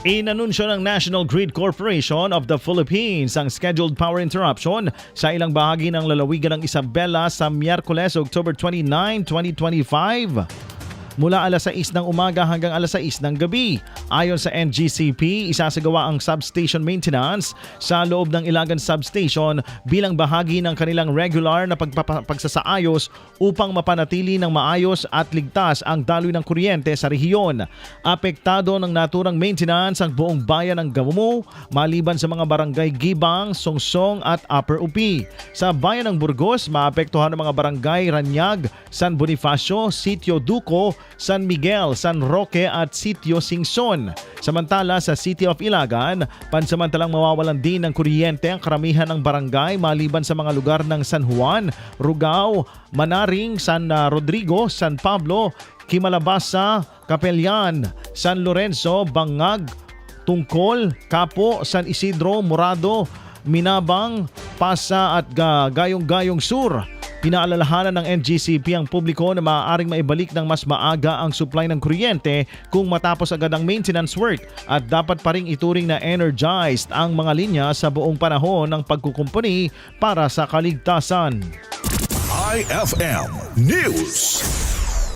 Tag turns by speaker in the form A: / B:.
A: Inanunsyo ng National Grid Corporation of the Philippines ang scheduled power interruption sa ilang bahagi ng lalawigan ng Isabela sa Miyerkules, October 29, 2025 mula alas 6 ng umaga hanggang alas 6 ng gabi. Ayon sa NGCP, isasagawa ang substation maintenance sa loob ng Ilagan Substation bilang bahagi ng kanilang regular na pagsasaayos upang mapanatili ng maayos at ligtas ang daloy ng kuryente sa rehiyon. Apektado ng naturang maintenance ang buong bayan ng Gamumo maliban sa mga barangay Gibang, Songsong at Upper Upi. Sa bayan ng Burgos, maapektuhan ng mga barangay Ranyag, San Bonifacio, Sitio Duco, San Miguel, San Roque at Sitio Singson. Samantala sa City of Ilagan, pansamantalang mawawalan din ng kuryente ang karamihan ng barangay maliban sa mga lugar ng San Juan, Rugao, Manaring, San uh, Rodrigo, San Pablo, Kimalabasa, Capellan, San Lorenzo, Bangag, Tungkol, Kapo, San Isidro, Morado, Minabang, Pasa at Ga- Gayong-Gayong Sur. Pinaalalahanan ng NGCP ang publiko na maaaring maibalik ng mas maaga ang supply ng kuryente kung matapos agad ang maintenance work at dapat pa rin ituring na energized ang mga linya sa buong panahon ng pagkukumpuni para sa kaligtasan.
B: IFM News.